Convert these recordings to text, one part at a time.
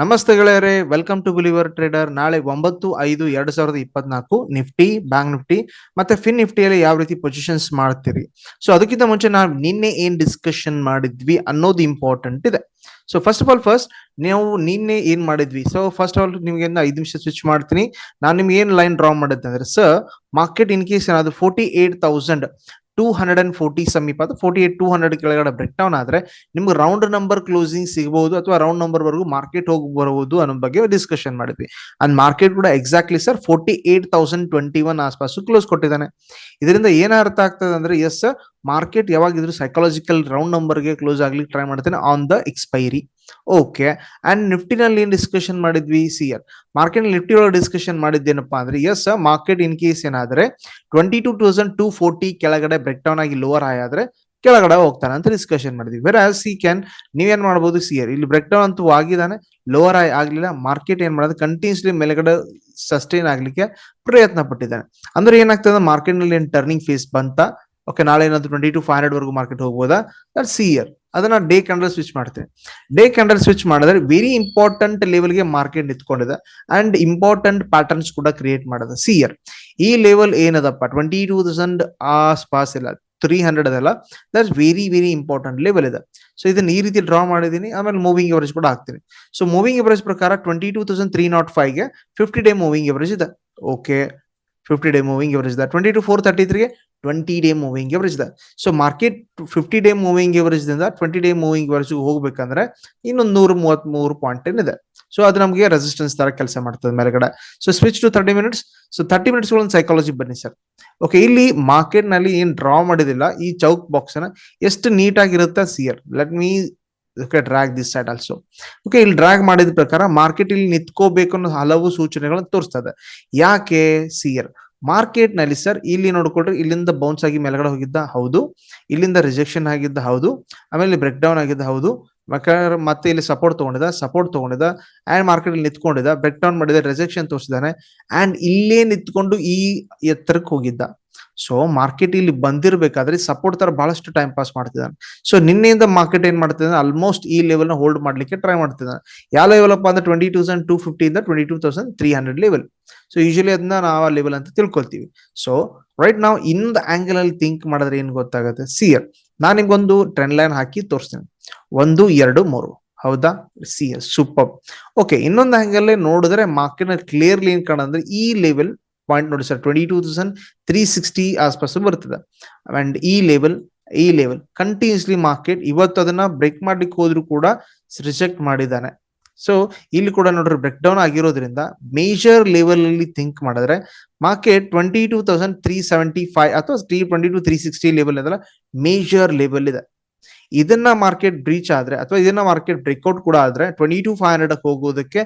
ನಮಸ್ತೆ ಗೆಳೆಯರೆ welcome to believer trader ನಾಳೆ ಒಂಬತ್ತು ಐದು ಎರಡ್ ಸಾವಿರದ ಇಪ್ಪತ್ನಾಲ್ಕು, ನಿಫ್ಟಿ ಬ್ಯಾಂಕ್ ನಿಫ್ಟಿ ಮತ್ತೆ ಫಿನ್ ನಿಫ್ಟಿಯಲ್ಲಿ ಯಾವ ರೀತಿ ಪೊಸಿಷನ್ಸ್ ಮಾಡ್ತೀರಿ? ಸೊ ಅದಕ್ಕಿಂತ ಮುಂಚೆ ನಾವು ನಿನ್ನೆ ಏನ್ ಡಿಸ್ಕಷನ್ ಮಾಡಿದ್ವಿ ಅನ್ನೋದು ಇಂಪಾರ್ಟೆಂಟ್ ಇದೆ. So first of all first ನೀವು ನಿನ್ನೆ ಏನ್ ಮಾಡಿದ್ವಿ? ಸೊ ಫಸ್ಟ್ ಆಫ್ ಆಲ್ ನಿಮ್ಗೆ ಐದು ನಿಮಿಷ ಸ್ವಿಚ್ ಮಾಡ್ತೀನಿ. ನಾನು ನಿಮ್ಗೆ ಏನ್ ಲೈನ್ ಡ್ರಾ ಮಾಡಿದ್ದೆ ಅಂದ್ರೆ ಸರ್ ಮಾರ್ಕೆಟ್ ಇನ್ ಕೇಸ್ ಏನಾದ್ರು forty eight thousand two hundred and forty ಸಮೀಪ ಅದು ಫೋರ್ಟಿ ಏಟ್ ಟೂ ಹಂಡ್ರೆಡ್ ಕೆಳಗಡೆ ಬ್ರೇಕ್ ಡೌನ್ ಆದ್ರೆ ನಿಮ್ಗೆ ರೌಂಡ್ ನಂಬರ್ ಕ್ಲೋಸಿಂಗ್ ಸಿಗಬಹುದು ಅಥವಾ ರೌಂಡ್ ನಂಬರ್ ವರೆಗೂ ಮಾರ್ಕೆಟ್ ಹೋಗಿ ಬರಬಹುದು ಅನ್ನೋ ಬಗ್ಗೆ ಡಿಸ್ಕಷನ್ ಮಾಡಿದ್ವಿ. ಅಂಡ್ ಮಾರ್ಕೆಟ್ ಕೂಡ exactly sir forty eight thousand twenty one ಆಸ್ಪಾಸು close ಕೊಟ್ಟಿದ್ದಾನೆ. ಇದರಿಂದ ಏನ ಅರ್ಥ ಆಗ್ತದೆ ಅಂದ್ರೆ ಎಸ್ ಮಾರ್ಕೆಟ್ ಯಾವಾಗಿದ್ರು ಸೈಕಾಲಜಿಕಲ್ ರೌಂಡ್ ನಂಬರ್ಗೆ ಕ್ಲೋಸ್ ಆಗ್ಲಿಕ್ಕೆ ಟ್ರೈ ಮಾಡ್ತೇನೆ on the expiry okay and ನಿಫ್ಟಿನಲ್ಲಿ ಏನ್ ಡಿಸ್ಕಷನ್ ಮಾಡಿದ್ವಿ? ಸಿ ಆರ್ ಮಾರ್ಕೆಟ್ ನಿಫ್ಟಿ ಒಳಗೆ ಡಿಸ್ಕಷನ್ ಮಾಡಿದ್ದೇನಪ್ಪಾ ಅಂದ್ರೆ ಎಸ್ ಮಾರ್ಕೆಟ್ ಇನ್ ಕೇಸ್ ಏನಾದ್ರೆ twenty two thousand two forty ಕೆಳಗಡೆ ಬ್ರೇಕ್ ಡೌನ್ ಆಗಿ ಲೋವರ್ ಆದ್ರೆ ಕೆಳಗಡೆ ಹೋಗ್ತಾನೆ ಅಂತ ಡಿಸ್ಕಷನ್ ಮಾಡಿದ್ವಿ. ಬೇರೆ ಸಿ ಕ್ಯಾನ್ ನೀವೇನ್ ಮಾಡ್ಬೋದು? ಸಿ ಆರ್ ಇಲ್ಲಿ ಬ್ರೇಕ್ ಡೌನ್ ಅಂತೂ ಆಗಿದ್ದಾನೆ ಲೋವರ್ ಆಗಿ ಆಗ್ಲಿಲ್ಲ ಮಾರ್ಕೆಟ್ ಏನ್ ಮಾಡೋದು? ಕಂಟಿನ್ಯೂಸ್ಲಿ ಮೇಲ್ಗಡೆ ಸಸ್ಟೈನ್ ಆಗ್ಲಿಕ್ಕೆ ಪ್ರಯತ್ನ ಪಟ್ಟಿದ್ದಾನೆ ಅಂದ್ರೆ ಏನಾಗ್ತದೆ? ಮಾರ್ಕೆಟ್ನಲ್ಲಿ ಏನ್ ಟರ್ನಿಂಗ್ ಫೇಸ್ ಬಂತ? ಓಕೆ ನಾಳೆ ಏನಾದ್ರು ಟ್ವೆಂಟಿ ಟು ಫೈವ್ ಹಂಡ್ರೆಡ್ ವರೆಗೂ ಮಾರ್ಕೆಟ್ ಹೋಗ್ಬೋದಾ? ದಟ್ ಸಿ ಇಯರ್ ಅದನ್ನ ಡೇ ಕ್ಯಾಂಡಲ್ ಸ್ವಿಚ್ ಮಾಡ್ತೇವೆ. ಡೇ ಕ್ಯಾಂಡಲ್ ಸ್ವಿಚ್ ಮಾಡಿದ್ರೆ ವೆರಿ ಇಂಪಾರ್ಟೆಂಟ್ ಲೆವೆಲ್ಗೆ ಮಾರ್ಕೆಟ್ ನಿಂತ್ಕೊಂಡಿದೆ ಅಂಡ್ ಇಂಪಾರ್ಟೆಂಟ್ ಪ್ಯಾಟರ್ನ್ಸ್ ಕೂಡ ಕ್ರಿಯೇಟ್ ಮಾಡಿದೆ. ಸಿ ಇಯರ್ ಈ ಲೆವೆಲ್ ಏನದಪ್ಪ? ಟ್ವೆಂಟಿ ಟೂ ತೌಸಂಡ್ ಆಸ್ಪಾಸ್ ಇಲ್ಲ ತ್ರೀ ಹಂಡ್ರೆಡ್ ಅದಲ್ಲ. That's very very important level ಇದೆ. ಸೊ ಇದನ್ನ ಈ ರೀತಿ ಡ್ರಾ ಮಾಡಿದೀನಿ ಆಮೇಲೆ ಮೂವಿಂಗ್ ಎವರೇಜ್ ಕೂಡ ಹಾಕ್ತೀನಿ. ಸೊ ಮೂವಿಂಗ್ ಎವರೇಜ್ ಪ್ರಕಾರ twenty two thousand three nought ಫೈವ್ಗೆ fifty day moving average ಇದೆ. Okay fifty day moving average ಇದೆ. ಟ್ವೆಂಟಿ ಟು ಫೋರ್ ತರ್ಟಿ ತ್ರೀಗೆ ಟ್ವೆಂಟಿ ಡೇ ಮೂವಿಂಗ್ ಎವರೇಜ್ ಇದೆ. So market fifty day moving average ದಿಂದ twenty day moving average ಹೋಗ್ಬೇಕಂದ್ರೆ ಇನ್ನೊಂದು ನೂರ ಮೂವತ್ತ್ ಮೂರು ಪಾಯಿಂಟ್ ಏನಿದೆ. ಸೊ ಅದು ನಮಗೆ ರೆಸಿಸ್ಟೆನ್ಸ್ ತರ ಕೆಲಸ ಮಾಡ್ತದೆ ಮೇಲ್ಗಡೆ. So switch to thirty minutes so thirty minutes ಒಂದು ಸೈಕಾಲಜಿ ಬನ್ನಿ ಸರ್. ಓಕೆ ಇಲ್ಲಿ ಮಾರ್ಕೆಟ್ನಲ್ಲಿ ಏನ್ ಡ್ರಾ ಮಾಡಿದಿಲ್ಲ ಈ ಚೌಕ್ ಬಾಕ್ಸ್ ಎಷ್ಟು ನೀಟ್ ಆಗಿರುತ್ತೆ sir let me okay drag this side also okay ಇಲ್ಲಿ ಡ್ರಾಗ್ ಮಾಡಿದ ಪ್ರಕಾರ ಮಾರ್ಕೆಟ್ ಇಲ್ಲಿ ನಿಂತ್ಕೋಬೇಕು ಅನ್ನೋ ಹಲವು ಸೂಚನೆಗಳನ್ನು ತೋರಿಸ್ತದೆ ಯಾಕೆ? ಸಿಯರ್ ಮಾರ್ಕೆಟ್ನಲ್ಲಿ ಸರ್, ಇಲ್ಲಿ ನೋಡ್ಕೊಳ್ರಿ ಇಲ್ಲಿಂದ ಬೌನ್ಸ್ ಆಗಿ ಮೇಲ್ಗಡೆ ಹೋಗಿದ್ದ, ಹೌದು. ಇಲ್ಲಿಂದ ರಿಜೆಕ್ಷನ್ ಆಗಿದ್ದ, ಹೌದು. ಆಮೇಲೆ ಬ್ರೇಕ್ ಡೌನ್ ಆಗಿದ್ದ, ಹೌದು. ಮತ್ತೆ ಇಲ್ಲಿ ಸಪೋರ್ಟ್ ತಗೊಂಡಿದ ಸಪೋರ್ಟ್ ತಗೊಂಡಿದ ಆ್ಯಂಡ್ ಮಾರ್ಕೆಟ್ ಇಲ್ಲಿ ನಿಂತ್ಕೊಂಡಿದ್ದ ಬೆಟ್ ಡೌನ್ ಮಾಡಿದ ರೆಜೆಕ್ಷನ್ ತೋರಿಸಿದಾನೆ ಆ್ಯಂಡ್ ಇಲ್ಲೇ ನಿಂತ್ಕೊಂಡು ಈ ಎತ್ತರಕ್ಕೆ ಹೋಗಿದ್ದ. ಸೊ ಮಾರ್ಕೆಟ್ ಇಲ್ಲಿ ಬಂದಿರಬೇಕಾದ್ರೆ ಸಪೋರ್ಟ್ ತರ ಬಹಳಷ್ಟು ಟೈಮ್ ಪಾಸ್ ಮಾಡ್ತಿದ್ದಾನೆ. ಸೊ ನಿನ್ನೆಯಿಂದ ಮಾರ್ಕೆಟ್ ಏನ್ ಮಾಡ್ತಿದ್ದಾನೆ? ಆಲ್ಮೋಸ್ಟ್ ಈ ಲೆವೆಲ್ನ ಹೋಲ್ಡ್ ಮಾಡ್ಲಿಕ್ಕೆ ಟ್ರೈ ಮಾಡ್ತಿದ್ದಾನೆ. ಯಾವ ಲೆವೆಲ್ ಅಪ್ಪ ಅಂದ್ರೆ ಟ್ವೆಂಟಿ ತೌಸಂಡ್ ಟೂ ಫಿಫ್ಟಿ ಇಂದ twenty two thousand three hundred level so usually ಅದನ್ನ ನಾವು ಆ ಲೆವೆಲ್ ಅಂತ ತಿಳ್ಕೊಳ್ತೀವಿ. ಸೊ ರೈಟ್ ನಾವು ಇನ್ನೊಂದು ಆಂಗಲ್ ಅಲ್ಲಿ ಥಿಂಕ್ ಮಾಡಿದ್ರೆ ಏನ್ ಗೊತ್ತಾಗುತ್ತೆ? ಸಿಯರ್ ನಾನು ನಿಮ್ಗೊಂದು ಟ್ರೆಂಡ್ ಲೈನ್ ಹಾಕಿ ತೋರಿಸ್ತೇನೆ. ಒಂದು, ಎರಡು, ಮೂರು. ಹೌದಾ? ಸಿ, ಎಸ್ ಸೂಪರ್ ಓಕೆ ಇನ್ನೊಂದು ಹಂಗಲ್ಲೇ ನೋಡಿದ್ರೆ ಮಾರ್ಕೆಟ್ ಕ್ಲಿಯರ್ಲಿ ಏನ್ ಕಾಣಂದ್ರೆ ಈ ಲೆವೆಲ್ ಪಾಯಿಂಟ್ ನೋಡಿ sir twenty two thousand three sixty ಆಸ್ಪಾಸ್ ಬರ್ತದೆ. ಅಂಡ್ ಈ ಲೆವೆಲ್ ಈ ಲೆವೆಲ್ ಕಂಟಿನ್ಯೂಸ್ಲಿ ಮಾರ್ಕೆಟ್ ಇವತ್ತು ಅದನ್ನ ಬ್ರೇಕ್ ಮಾಡ್ಲಿಕ್ಕೆ ಹೋದ್ರು ಕೂಡ ರಿಜೆಕ್ಟ್ ಮಾಡಿದ್ದಾನೆ. ಸೊ ಇಲ್ಲಿ ಕೂಡ ನೋಡ್ರಿ ಬ್ರೇಕ್ ಡೌನ್ ಆಗಿರೋದ್ರಿಂದ ಮೇಜರ್ ಲೆವೆಲ್ ಅಲ್ಲಿ ಥಿಂಕ್ ಮಾಡಿದ್ರೆ market twenty two thousand three seventy five ಅಥವಾ three twenty two three sixty level ಅದಲ್ಲ ಮೇಜರ್ ಲೆವೆಲ್ ಇದೆ. ಇದನ್ನ ಮಾರ್ಕೆಟ್ ಬ್ರೀಚ್ ಆದ್ರೆ ಅಥವಾ ಇದನ್ನ ಮಾರ್ಕೆಟ್ ಬ್ರೇಕ್ಔಟ್ ಕೂಡ ಆದ್ರೆ ಟ್ವೆಂಟಿ ಟು ಫೈವ್ ಹಂಡ್ರೆಡ್ ಹೋಗೋದಕ್ಕೆ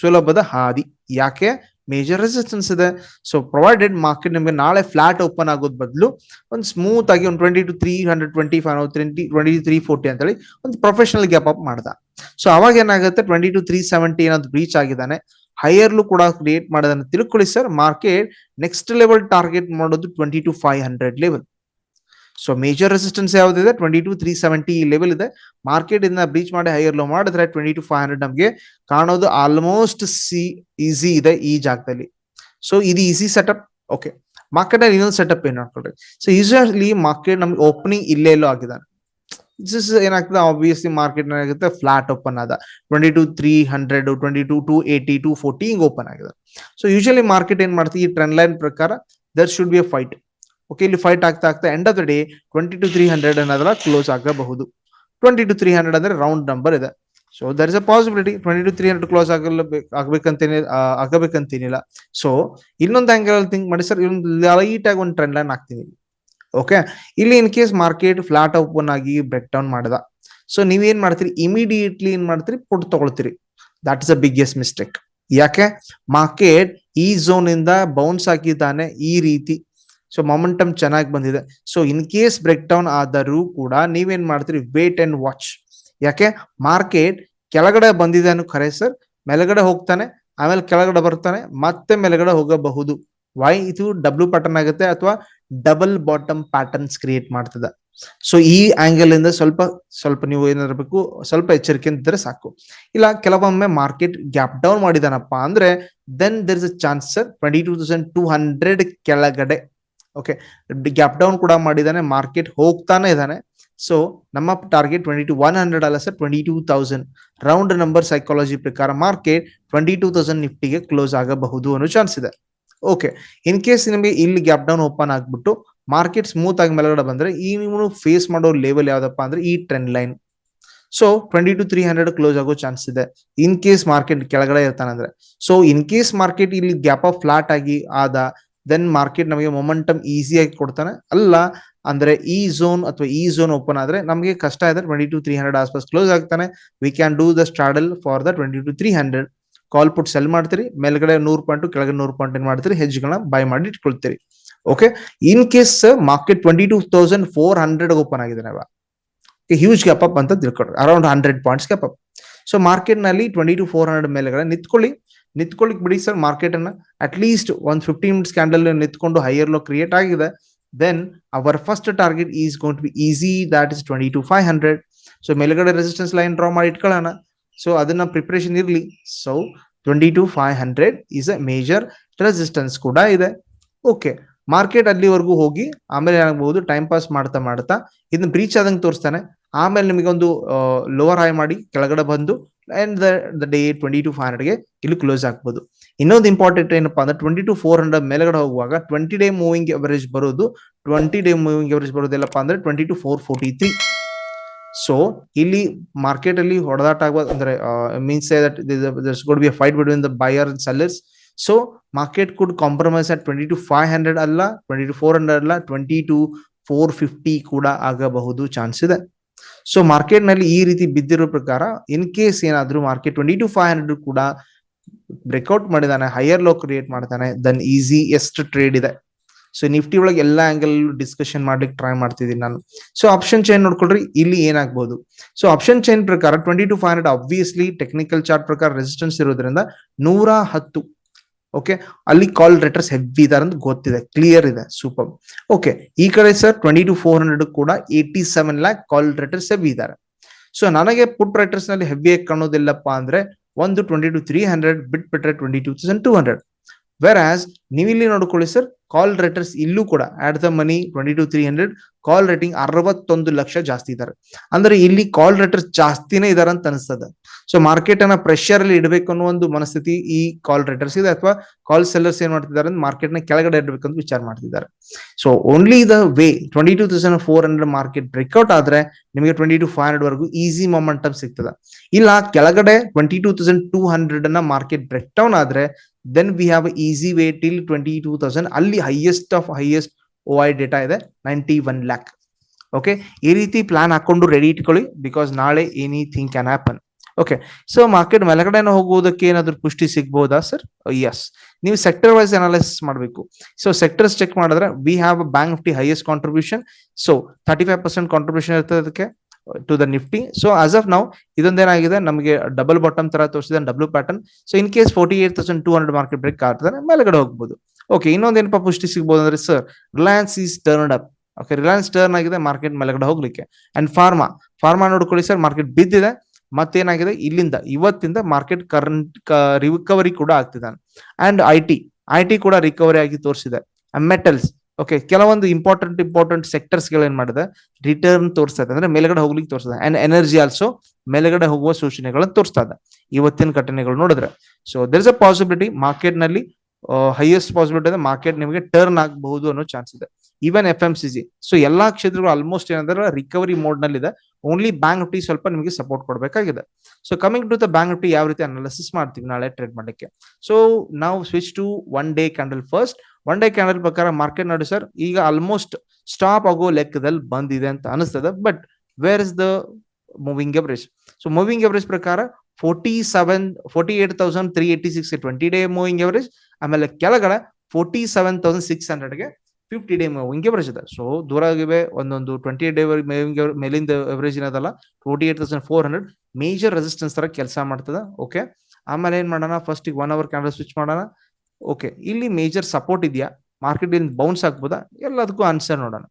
ಸುಲಭದ ಹಾದಿ. ಯಾಕೆ? ಮೇಜರ್ ರೆಸಿಸ್ಟೆನ್ಸ್ ಇದೆ. ಸೊ ಪ್ರೊವೈಡೆಡ್ ಮಾರ್ಕೆಟ್ ನಿಮಗೆ ನಾಳೆ ಫ್ಲಾಟ್ ಓಪನ್ ಆಗೋದ್ ಬದಲು ಒಂದು ಸ್ಮೂತ್ ಆಗಿ ಒಂದು twenty two three hundred twenty five twenty twenty three forty ಅಂತೇಳಿ ಒಂದು ಪ್ರೊಫೆಷನಲ್ ಗ್ಯಾಪ್ ಅಪ್ ಮಾಡ್ದ. ಸೊ ಅವಾಗ ಏನಾಗುತ್ತೆ? ಟ್ವೆಂಟಿ ಟು ತ್ರೀ ಸೆವೆಂಟಿ ಏನಾದ್ರು ಬ್ರೀಚ್ ಆಗಿದ್ದಾನೆ ಹೈಯರ್ಲು ಕೂಡ ಕ್ರಿಯೇಟ್ ಮಾಡೋದನ್ನ ತಿಳ್ಕೊಳ್ಳಿ sir market next level target ಮಾಡೋದು twenty two five hundred level so major resistance ಯಾವ್ದಿದೆ? Twenty two three seventy level ಇದೆ. ಮಾರ್ಕೆಟ್ ಇಂದ ಬ್ರೀಚ್ ಮಾಡಿ ಹೈಯರ್ ಲೋ ಮಾಡಿದ್ರೆ ಟ್ವೆಂಟಿ ಟು ಫೈವ್ ಹಂಡ್ರೆಡ್ ನಮಗೆ ಕಾಣೋದು ಆಲ್ಮೋಸ್ಟ್ ಸಿ ಈಸಿ ಇದೆ ಈ ಜಾಗದಲ್ಲಿ. ಸೊ ಇದು ಈಸಿ ಸೆಟಪ್ ಓಕೆ ಮಾರ್ಕೆಟ್ ಅಲ್ಲಿ ಇನ್ನೊಂದು ಸೆಟಪ್ ಏನ್ ನೋಡ್ಕೊಳ್ರಿ ಸೊ ಯೂಶಲಿ ಮಾರ್ಕೆಟ್ ನಮ್ಗೆ ಓಪನಿಂಗ್ ಇಲ್ಲೇ ಎಲ್ಲೋ ಆಗಿದ್ದಾನೆ. ಇಸ್ ಏನಾಗ್ತದೆ? ಆಬ್ವಿಯಸ್ಲಿ ಮಾರ್ಕೆಟ್ ಏನಾಗುತ್ತೆ ಫ್ಲಾಟ್ ಓಪನ್ ಆದ. Twenty two three hundred twenty two two eighty two forty ಹಿಂಗ್ ಓಪನ್ ಆಗಿದೆ. ಸೊ ಯೂಶಲಿ ಮಾರ್ಕೆಟ್ ಏನ್ ಮಾಡ್ತೀವಿ? ಈ ಟ್ರೆಂಡ್ ಲೈನ್ ಪ್ರಕಾರ there should be a fight okay ಇಲ್ಲಿ ಫೈಟ್ ಆಗ್ತಾ ಆಗ್ತಾ end of the day twenty two three hundred ಅನ್ನೋದ್ರ ಕ್ಲೋಸ್ ಆಗಬಹುದು. ಟ್ವೆಂಟಿ ಟು ತ್ರೀ ಹಂಡ್ರೆಡ್ ಅಂದ್ರೆ ರೌಂಡ್ ನಂಬರ್ ಇದೆ. So there is a possibility twenty two three hundred close ಆಗಲ್ಲ ಆಗ್ಬೇಕಂತೇನಿ ಆಗಬೇಕಂತೇನಿಲ್ಲ. ಸೊ ಇನ್ನೊಂದು ಆಂಗಲ್ ಥಿಂಕ್ ಮಾಡಿ ಸರ್, ಇನ್ನೊಂದು ಲೈಟ್ ಆಗಿ ಒಂದು ಟ್ರೆಂಡ್ ಲೈನ್ ಹಾಕ್ತೀನಿ. ಓಕೆ ಇಲ್ಲಿ in case market flat open ಆಗಿ ಬ್ರೇಕ್ ಡೌನ್ ಮಾಡಿದ. ಸೊ ನೀವೇನ್ ಮಾಡ್ತೀರಿ? ಇಮಿಡಿಯೇಟ್ಲಿ ಏನ್ ಮಾಡ್ತೀರಿ? Put ತಗೊಳ್ತೀರಿ. That is a biggest mistake ಯಾಕೆ? ಮಾರ್ಕೆಟ್ ಈ ಝೋನ್ ಇಂದ ಬೌನ್ಸ್ ಆಗಿದ್ದಾನೆ ಈ ರೀತಿ. ಸೊ ಮೊಮೆಂಟಮ್ ಚೆನ್ನಾಗಿ ಬಂದಿದೆ. So in case break down ಆದರೂ ಕೂಡ ನೀವೇನ್ ಮಾಡ್ತೀರಿ? ವೇಟ್ ಅಂಡ್ ವಾಚ್ ಯಾಕೆ? ಮಾರ್ಕೆಟ್ ಕೆಳಗಡೆ ಬಂದಿದೆ ಅನ್ನೋ ಖರೆ ಸರ್. ಮೇಲ್ಗಡೆ ಹೋಗ್ತಾನೆ, ಆಮೇಲೆ ಕೆಳಗಡೆ ಬರ್ತಾನೆ, ಮತ್ತೆ ಮೇಲ್ಗಡೆ ಹೋಗಬಹುದು. ವೈ ಇದು ಡಬ್ಲ್ಯೂ ಪ್ಯಾಟರ್ನ್ ಆಗುತ್ತೆ ಅಥವಾ ಡಬಲ್ ಬಾಟಮ್ ಪ್ಯಾಟರ್ನ್ಸ್ ಕ್ರಿಯೇಟ್ ಮಾಡ್ತದೆ. ಸೊ ಈ ಆಂಗಲ್ ಇಂದ ಸ್ವಲ್ಪ ಸ್ವಲ್ಪ ನೀವು ಏನಿರಬೇಕು ಸ್ವಲ್ಪ ಎಚ್ಚರಿಕೆ ಇದ್ರೆ ಸಾಕು. ಇಲ್ಲ, ಕೆಲವೊಮ್ಮೆ ಮಾರ್ಕೆಟ್ ಗ್ಯಾಪ್ ಡೌನ್ ಮಾಡಿದಾನಪ್ಪ ಅಂದ್ರೆ then there is a chance sir twenty two thousand two hundred ಕೆಳಗಡೆ ಓಕೆ ಗ್ಯಾಪ್ ಡೌನ್ ಕೂಡ ಮಾಡಿದಾನೆ ಮಾರ್ಕೆಟ್ ಹೋಗ್ತಾನೆ ಇದ್ದಾನೆ ಸೊ ನಮ್ಮ target twenty two one hundred ಅಲ್ಲ sir twenty two thousand round number psychology ಪ್ರಕಾರ ಮಾರ್ಕೆಟ್ ಟ್ವೆಂಟಿ ಟೂ ತೌಸಂಡ್ ನಿಫ್ಟಿಗೆ close ಆಗಬಹುದು ಅನ್ನೋ ಚಾನ್ಸ್ ಇದೆ. ಓಕೆ ಇನ್ ಕೇಸ್ ನಿಮಗೆ ಇಲ್ಲಿ ಗ್ಯಾಪ್ ಡೌನ್ ಓಪನ್ ಆಗ್ಬಿಟ್ಟು ಮಾರ್ಕೆಟ್ ಸ್ಮೂತ್ ಆಗಿ ಮೇಲ್ಗಡೆ ಬಂದ್ರೆ, ಈ ನೀವು ಫೇಸ್ ಮಾಡೋ ಲೆವೆಲ್ ಯಾವ್ದಪ್ಪ ಅಂದ್ರೆ, ಈ trend line so twenty two three hundred close ಆಗೋ ಚಾನ್ಸ್ ಇದೆ. ಇನ್ ಕೇಸ್ ಮಾರ್ಕೆಟ್ ಕೆಳಗಡೆ ಇರ್ತಾನಂದ್ರೆ ಸೊ ಇನ್ ಕೇಸ್ ಮಾರ್ಕೆಟ್ ಇಲ್ಲಿ ಗ್ಯಾಪ್ ಆಫ್ ಫ್ಲಾಟ್ ಆಗಿ ಆದ ದೆನ್ ಮಾರ್ಕೆಟ್ ನಮಗೆ ಮೊಮೆಂಟಮ್ ಈಸಿಯಾಗಿ ಕೊಡ್ತಾನೆ. ಅಲ್ಲ, ಅಂದ್ರೆ ಈ ಝೋನ್ ಅಥವಾ ಈ ಝೋನ್ ಓಪನ್ ಆದ್ರೆ ನಮಗೆ ಕಷ್ಟ ಇದೆ ಟ್ವೆಂಟಿ ಟು ತ್ರೀ ಹಂಡ್ರೆಡ್ ಆಸ್ಪಾಸ್ ಕ್ಲೋಸ್ ಆಗ್ತಾನೆ. We can do the straddle for the twenty two three hundred call put sell ಮಾಡ್ತೀರಿ, ಮೇಲ್ಗಡೆ ನೂರು ಪಾಯಿಂಟ್ ಕೆಳಗಡೆ ನೂರು ಪಾಯಿಂಟ್ ಏನ್ ಮಾಡ್ತೀರಿ ಹೆಜ್ಗಳನ್ನ ಬೈ ಮಾಡಿ ಇಟ್ಕೊಳ್ತೀರಿ. Okay in case market twenty two thousand four hundred open ಆಗಿದೆ ಹ್ಯೂಜ್ ಗ್ಯಾಪ್ ಅಪ್ ಅಂತ ತಿಳ್ಕೊಡ್ರಿ around hundred points gap up so ಮಾರ್ಕೆಟ್ನಲ್ಲಿ ಟ್ವೆಂಟಿ ಟು ಫೋರ್ ಹಂಡ್ರೆಡ್ ಮೇಲೆಗಡೆ ನಿಂತ್ಕೊಳ್ಳಿ. ನಿಂತ್ಕೊಳ್ಳಿಕ್ ಬಿಡಿ ಸರ್ ಮಾರ್ಕೆಟ್ ಅನ್ನ. ಅಟ್ ಲೀಸ್ಟ್ ಒಂದ್ ಫಿಫ್ಟೀನ್ ಮಿನಿಟ್ಸ್ ಕ್ಯಾಂಡಲ್ ನಿಂತ್ಕೊಂಡು ಹೈಯರ್ ಲೋ ಕ್ರಿಯೇಟ್ ಆಗಿದೆ. Then our first target is going to be easy that is twenty two five hundred so ಮೇಲ್ಗಡೆ ರೆಸಿಸ್ಟೆನ್ಸ್ ಲೈನ್ ಡ್ರಾ ಮಾಡಿ ಇಟ್ಕೊಳ್ಳೋಣ. ಸೊ ಅದನ್ನ ಪ್ರಿಪರೇಷನ್ ಇರಲಿ. So twenty two five hundred is a major resistance ಕೂಡ ಇದೆ. Okay market ಅಲ್ಲಿವರೆಗೂ ಹೋಗಿ ಆಮೇಲೆ ಏನಾಗಬಹುದು ಟೈಮ್ ಪಾಸ್ ಮಾಡ್ತಾ ಮಾಡ್ತಾ ಇದನ್ನ ಬ್ರೀಚ್ ಆದಂಗೆ ತೋರಿಸ್ತಾನೆ. ಆಮೇಲೆ ನಿಮಗೆ ಒಂದು ಲೋವರ್ ಹೈ ಮಾಡಿ ಕೆಳಗಡೆ ಬಂದು and the day twenty two five ಹಂಡ್ರೆಡ್ಗೆ ಇಲ್ಲಿ ಕ್ಲೋಸ್ ಆಗ್ಬೋದು. ಇನ್ನೊಂದು ಇಂಪಾರ್ಟೆಂಟ್ ಏನಪ್ಪಾ ಅಂದ್ರೆ ಟ್ವೆಂಟಿ ಟು ಫೋರ್ ಹಂಡ್ರೆಡ್ ಮೇಲ್ಗಡೆ ಹೋಗುವಾಗ ಟ್ವೆಂಟಿ ಡೇ ಮೂವಿಂಗ್ ಅವರೇಜ್ ಬರೋದು ಟ್ವೆಂಟಿ ಡೇ ಮೂವಿಂಗ್ ಅವರೇಜ್ ಬರೋದಿಲ್ಲಪ್ಪ ಅಂದ್ರೆ twenty two four forty three so ಇಲ್ಲಿ ಮಾರ್ಕೆಟ್ ಅಲ್ಲಿ ಹೊಡೆದಾಟ ಆಗ್ಬೋದು ಅಂದ್ರೆ means that be fight between the buyer and sellers so market could compromise at twenty two five hundred ಅಲ್ಲ twenty two four hundred ಅಲ್ಲ twenty two four fifty ಕೂಡ ಆಗಬಹುದು, chance ಇದೆ. ಸೊ ಮಾರ್ಕೆಟ್ನಲ್ಲಿ ಈ ರೀತಿ ಬಿದ್ದಿರೋ ಪ್ರಕಾರ ಇನ್ ಕೇಸ್ ಏನಾದ್ರೂ market twenty two five hundred ಕೂಡ ಬ್ರೇಕ್ಔಟ್ ಮಾಡಿದಾನೆ ಹೈಯರ್ ಲೋ ಕ್ರಿಯೇಟ್ ಮಾಡ್ತಾನೆ ದೆನ್ ಈಸಿ ಎಷ್ಟು ಟ್ರೇಡ್ ಇದೆ. ಸೊ ನಿಫ್ಟಿ ಒಳಗೆ ಎಲ್ಲಾ ಆಂಗಲ್ ಡಿಸ್ಕಷನ್ ಮಾಡ್ಲಿಕ್ಕೆ ಟ್ರೈ ಮಾಡ್ತಿದ್ದೀನಿ ನಾನು. ಸೊ ಆಪ್ಷನ್ ಚೈನ್ ನೋಡ್ಕೊಳ್ರಿ, ಇಲ್ಲಿ ಏನಾಗ್ಬಹುದು ಸೊ ಆಪ್ಷನ್ ಚೈನ್ ಪ್ರಕಾರ twenty two five hundred obviously technical chart ಪ್ರಕಾರ ರೆಸಿಸ್ಟೆನ್ಸ್ ಇರೋದ್ರಿಂದ ನೂರ ಹತ್ತು ಓಕೆ ಅಲ್ಲಿ ಕಾಲ್ ರೆಟರ್ಸ್ ಹೆವಿ ಇದಾರೆ ಅಂತ ಗೊತ್ತಿದೆ ಕ್ಲಿಯರ್ ಇದೆ ಸೂಪರ್ ಓಕೆ ಈ ಕಡೆ sir twenty two four hundred ಕೂಡ eighty seven lakh call writers heavy ಇದಾರೆ. ಸೊ ನನಗೆ ಪುಟ್ ರೈಟರ್ಸ್ನಲ್ಲಿ ಹೆವಿ ಕಾಣೋದಿಲ್ಲಪ್ಪ ಅಂದ್ರೆ ಒಂದು ಟ್ವೆಂಟಿ ಟು ತ್ರೀ ಹಂಡ್ರೆಡ್ ಬಿಟ್ ಬಿಟ್ರೆ twenty two thousand two hundred where as ನೀವು ಇಲ್ಲಿ ನೋಡ್ಕೊಳ್ಳಿ ಸರ್ ಕಾಲ್ ರೇಟರ್ಸ್ ಇಲ್ಲೂ ಕೂಡ at the money twenty two three hundred call writing ಅರವತ್ತೊಂದು ಲಕ್ಷ ಜಾಸ್ತಿ ಇದ್ದಾರೆ ಅಂದ್ರೆ ಇಲ್ಲಿ ಕಾಲ್ ರೇಟರ್ಸ್ ಜಾಸ್ತಿನೇ ಇದಾರೆ ಅಂತ ಅನಿಸ್ತದೆ. ಸೊ ಮಾರ್ಕೆಟ್ ಅನ್ನ ಪ್ರೆಷರ್ ಅಲ್ಲಿ ಇಡಬೇಕು ಅನ್ನೋ ಒಂದು ಮನಸ್ಥಿತಿ ಈ ಕಾಲ್ ರೇಟರ್ಸ್ ಇದೆ ಅಥವಾ ಕಾಲ್ ಸೆಲ್ಲರ್ಸ್ ಏನ್ ಮಾಡ್ತಿದ್ದಾರೆ ಅಂದ್ರೆ ಮಾರ್ಕೆಟ್ನ ಕೆಳಗಡೆ ಇಡಬೇಕಂತ ವಿಚಾರ ಮಾಡ್ತಿದ್ದಾರೆ. So only the way twenty two thousand four hundred market breakout ಆದ್ರೆ ನಿಮಗೆ ಟ್ವೆಂಟಿ ಟು ಫೈವ್ ಹಂಡ್ರೆಡ್ ವರೆಗೂ ಈಸಿ ಮೊಮೆಂಟಮ್ ಸಿಗ್ತದೆ. ಇಲ್ಲ, ಕೆಳಗಡೆ twenty two thousand two hundred ಅನ್ನ ಮಾರ್ಕೆಟ್ ಬ್ರೇಕ್ ಡೌನ್ ಆದ್ರೆ then we have easy way till twenty two thousand ಅಲ್ಲಿ highest of highest O I data ಇದೆ ನೈಂಟಿ ಒನ್ ಲ್ಯಾಕ್ ಓಕೆ ಈ ರೀತಿ ಪ್ಲಾನ್ ಹಾಕೊಂಡು ರೆಡಿ ಇಟ್ಕೊಳ್ಳಿ ಬಿಕಾಸ್ ನಾಳೆ anything can happen okay so market ಮೇಲ್ಗಡೆನ ಹೋಗುವುದಕ್ಕೆ ಏನಾದ್ರು ಪುಷ್ಟಿ ಸಿಗ್ಬೋದಾ ಸರ್ ಎಸ್ ನೀವು ಸೆಕ್ಟರ್ ವೈಸ್ ಅನಾಲಿಸಿಸ್ ಮಾಡಬೇಕು. ಸೊ ಸೆಕ್ಟರ್ಸ್ ಚೆಕ್ ಮಾಡಿದ್ರೆ we have bank Nifty highest contribution so thirty five percent contribution ಇರ್ತದೆ ಅದಕ್ಕೆ. To the Nifty so as of ನಾವು ಇದೊಂದೇನಾಗಿದೆ? ನಮಗೆ ಡಬಲ್ ಬಾಟಮ್ ತರ ತೋರಿಸಿದ W pattern so in case forty eight thousand two hundred market break ಆಗ್ತದೆ ಮೇಲೆಗಡೆ ಹೋಗ್ಬೋದು. ಓಕೆ ಇನ್ನೊಂದೇನಪ್ಪ ಪುಷ್ಟಿ ಸಿಗ್ಬೋದು ಅಂದ್ರೆ sir Reliance is turn up okay Reliance turn ಆಗಿದೆ ಮಾರ್ಕೆಟ್ ಮೇಲೆಗಡೆ ಹೋಗ್ಲಿಕ್ಕೆ. ಅಂಡ್ ಫಾರ್ಮಾ ಫಾರ್ಮಾ ನೋಡ್ಕೊಳ್ಳಿ ಸರ್ ಮಾರ್ಕೆಟ್ ಬಿದ್ದಿದೆ. ಮತ್ತೇನಾಗಿದೆ? ಇಲ್ಲಿಂದ, ಇವತ್ತಿಂದ ಮಾರ್ಕೆಟ್ ಕರೆಂಟ್ ರಿಕವರಿ ಕೂಡ ಆಗ್ತಿದೆ and I T I T ಕೂಡ ರಿಕವರಿ ಆಗಿ ತೋರಿಸಿದೆ. ಮೆಟಲ್ಸ್ ಓಕೆ ಕೆಲವೊಂದು ಇಂಪಾರ್ಟೆಂಟ್ ಇಂಪಾರ್ಟೆಂಟ್ ಸೆಕ್ಟರ್ಸ್ಗಳು ಏನ್ ಮಾಡಿದೆ? ರಿಟರ್ನ್ ತೋರಿಸ್ತಾ ಇದೆ ಅಂದ್ರೆ ಮೇಲ್ಗಡೆ ಹೋಗ್ಲಿಕ್ಕೆ ತೋರಿಸ್ತದೆ ಅಂಡ್ ಎನರ್ಜಿ ಆಲ್ಸೋ ಮೇಲ್ಗಡೆ ಹೋಗುವ ಸೂಚನೆಗಳನ್ನು ತೋರಿಸ್ತಾ ಇದೆ. ಇವತ್ತಿನ ಘಟನೆಗಳು ನೋಡಿದ್ರೆ. So there is a possibility ಮಾರ್ಕೆಟ್ನಲ್ಲಿ ಹೈಯೆಸ್ಟ್ ಪಾಸಿಬಿಲಿಟಿ ಇದೆ ಮಾರ್ಕೆಟ್ ನಿಮಗೆ ಟರ್ನ್ ಆಗಬಹುದು ಅನ್ನೋ ಚಾನ್ಸ್ ಇದೆ. Even F M C G so ಎಲ್ಲಾ ಕ್ಷೇತ್ರಗಳು ಆಲ್ಮೋಸ್ಟ್ ಏನಂದ್ರೆ ರಿಕವರಿ ಮೋಡ್ನಲ್ಲಿ ಇದೆ ಓನ್ಲಿ ಬ್ಯಾಂಕ್ ನಿಫ್ಟಿ ಸ್ವಲ್ಪ ನಿಮಗೆ support ಕೊಡಬೇಕಾಗಿದೆ. So coming to the bank Nifty ಯಾವ ರೀತಿ ಅನಾಲಿಸಿಸ್ ಮಾಡ್ತೀವಿ ನಾಳೆ ಟ್ರೇಡ್ ಮಾಡಲಿಕ್ಕೆ. ಸೊ ನಾವು switch to one day candle first one day candle ಪ್ರಕಾರ ಮಾರ್ಕೆಟ್ ನೋಡಿ ಸರ್ ಈಗ ಆಲ್ಮೋಸ್ಟ್ ಸ್ಟಾಪ್ ಆಗೋ ಲೆಕ್ಕದಲ್ಲಿ ಬಂದಿದೆ ಅಂತ ಅನಿಸ್ತದೆ but where is the moving average so moving average ಪ್ರಕಾರ forty seven forty eight thousand three eighty six twenty day moving average ಆಮೇಲೆ ಕೆಳಗಡೆ ಫೋರ್ಟಿ ಸೆವೆನ್ ತೌಸಂಡ್ ಸಿಕ್ಸ್ ಹಂಡ್ರೆಡ್ಗೆ ಫಿಫ್ಟಿ ಡೇ ಮೂವಿಂಗ್ ಎವರೇಜ್ ಇದೆ. ಸೊ ದೂರ ಆಗಿವೆ, ಒಂದೊಂದು ಟ್ವೆಂಟಿ ಏಟ್ ಡೇ ಮೂವಿಂಗ್ ಮೇಲಿಂದ average ಏನದಲ್ಲ forty eight thousand four hundred major resistance ತರ ಕೆಲಸ ಮಾಡ್ತದೆ ಓಕೆ ಆಮೇಲೆ ಏನ್ ಮಾಡೋಣ ಫಸ್ಟ್ ಈಗ ಒನ್ ಅವರ್ ಕ್ಯಾಂಡಲ್ ಸ್ವಿಚ್ ಮಾಡೋಣ ಓಕೆ ಇಲ್ಲಿ ಮೇಜರ್ ಸಪೋರ್ಟ್ ಇದೆಯಾ? ಮಾರ್ಕೆಟ್ ಇಂದ ಬೌನ್ಸ್ ಆಗ್ಬೋದಾ? ಎಲ್ಲದಕ್ಕೂ ಆನ್ಸರ್ ನೋಡೋಣ.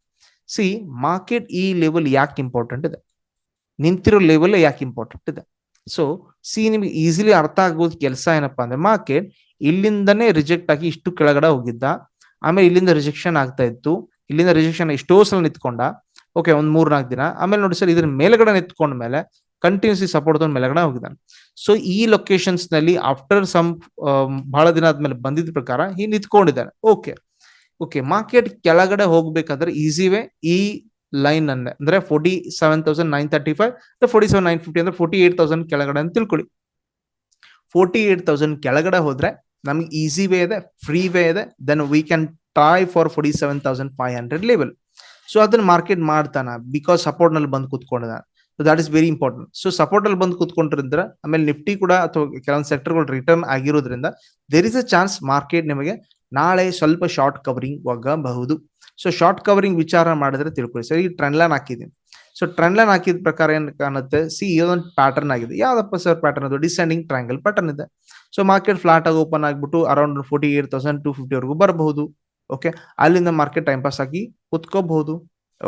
ಸಿ ಮಾರ್ಕೆಟ್ ಈ ಲೆವೆಲ್ ಯಾಕೆ ಇಂಪಾರ್ಟೆಂಟ್ ಇದೆ? ನಿಂತಿರೋ ಲೆವೆಲ್ ಯಾಕೆ ಇಂಪಾರ್ಟೆಂಟ್ ಇದೆ? ಸೊ ಸಿ ನಿಮ್ಗೆ ಈಸಿಲಿ ಅರ್ಥ ಆಗೋದ್ ಕೆಲಸ ಏನಪ್ಪಾ ಅಂದ್ರೆ ಮಾರ್ಕೆಟ್ ಇಲ್ಲಿಂದನೇ ರಿಜೆಕ್ಟ್ ಆಗಿ ಇಷ್ಟು ಕೆಳಗಡೆ ಹೋಗಿದ್ದ. ಆಮೇಲೆ ಇಲ್ಲಿಂದ ರಿಜೆಕ್ಷನ್ ಆಗ್ತಾ ಇತ್ತು. ಇಲ್ಲಿಂದ ರಿಜೆಕ್ಷನ್ ಎಷ್ಟೋ ಸಲ ನಿಂತ್ಕೊಂಡ. ಓಕೆ ಒಂದ್ ಮೂರ್ನಾಲ್ಕು ದಿನ. ಆಮೇಲೆ ನೋಡಿ ಸರ್ ಇದ್ರ ಮೇಲ್ಗಡೆ ನಿಂತ್ಕೊಂಡ ಮೇಲೆ ಕಂಟಿನ್ಯೂಸ್ಲಿ ಸಪೋರ್ಟ್ ತಗೊಂಡು ಮೇಲಗಡೆ ಹೋಗಿದ್ದಾನೆ ಸೊ ಈ ಲೊಕೇಶನ್ಸ್ನಲ್ಲಿ ಆಫ್ಟರ್ ಸಮ್ ಬಹಳ ದಿನ ಆದ್ಮೇಲೆ ಬಂದಿದ್ದ ಪ್ರಕಾರ ಈ ನಿಂತ್ಕೊಂಡಿದ್ದಾನೆ ಓಕೆ ಓಕೆ ಮಾರ್ಕೆಟ್ ಕೆಳಗಡೆ ಹೋಗ್ಬೇಕಾದ್ರೆ ಈಸಿ ವೇ ಈ ಲೈನ್ ಅಂದ್ರೆ ಅಂದ್ರೆ forty seven thousand nine thirty five forty seven nine fifty ಅಂದ್ರೆ ಫೋರ್ಟಿ ಏಟ್ ತೌಸಂಡ್ ಕೆಳಗಡೆ ಅಂತ ತಿಳ್ಕೊಳ್ಳಿ. ಫೋರ್ಟಿ ಏಟ್ ತೌಸಂಡ್ ಕೆಳಗಡೆ ಹೋದ್ರೆ ನಮ್ಗೆ ಈಸಿ ವೇ ಇದೆ ಫ್ರೀ ವೇ ಇದೆ then we can try for forty seven thousand five hundred level so ಅದನ್ನ ಮಾರ್ಕೆಟ್ ಮಾಡ್ತಾನ ಬಿಕಾಸ್ ಸಪೋರ್ಟ್ನಲ್ಲಿ ಬಂದು ಕುತ್ಕೊಂಡಿದ್ದಾನೆ. That is very important so support ಅಲ್ಲಿ ಬಂದು ಕೂತ್ಕೊಂಡ್ರಿಂದ, ಆಮೇಲೆ ನಿಫ್ಟಿ ಕೂಡ ಅಥವಾ ಕೆಲವೊಂದು ಸೆಕ್ಟರ್ಗಳು ರಿಟರ್ನ್ ಆಗಿರೋದ್ರಿಂದ there is a chance market ನಿಮಗೆ ನಾಳೆ ಸ್ವಲ್ಪ ಶಾರ್ಟ್ ಕವರಿಂಗ್ ಆಗಬಹುದು ಸೊ ಶಾರ್ಟ್ ಕವರಿಂಗ್ ವಿಚಾರ ಮಾಡಿದ್ರೆ ತಿಳ್ಕೊಳ್ಳಿ. ಸರ್ ಈ ಟ್ರೆಂಡ್ ಲೈನ್ ಹಾಕಿದ್ದೀನಿ. ಸೊ ಟ್ರೆಂಡ್ ಲೈನ್ ಹಾಕಿದ ಪ್ರಕಾರ ಏನ್ ಕಾಣುತ್ತೆ? ಸಿ ಇದೊಂದು ಪ್ಯಾಟರ್ನ್ ಆಗಿದೆ. ಯಾವ್ದಪ್ಪ ಸರ್ ಪ್ಯಾಟರ್ನ್ ಅದು? ಡಿಸೆಂಡಿಂಗ್ ಟ್ರಯಾಂಗಲ್ ಪ್ಯಾಟರ್ನ್ ಇದೆ. ಸೊ ಮಾರ್ಕೆಟ್ ಫ್ಲಾಟ್ ಆಗಿ ಓಪನ್ ಆಗಿಬಿಟ್ಟು around forty eight thousand two fifty ವರೆಗೂ ಬರಬಹುದು. ಓಕೆ ಅಲ್ಲಿಂದ ಮಾರ್ಕೆಟ್ ಟೈಮ್ ಪಾಸ್ ಆಗಿ ಕುತ್ಕೋಬಹುದು.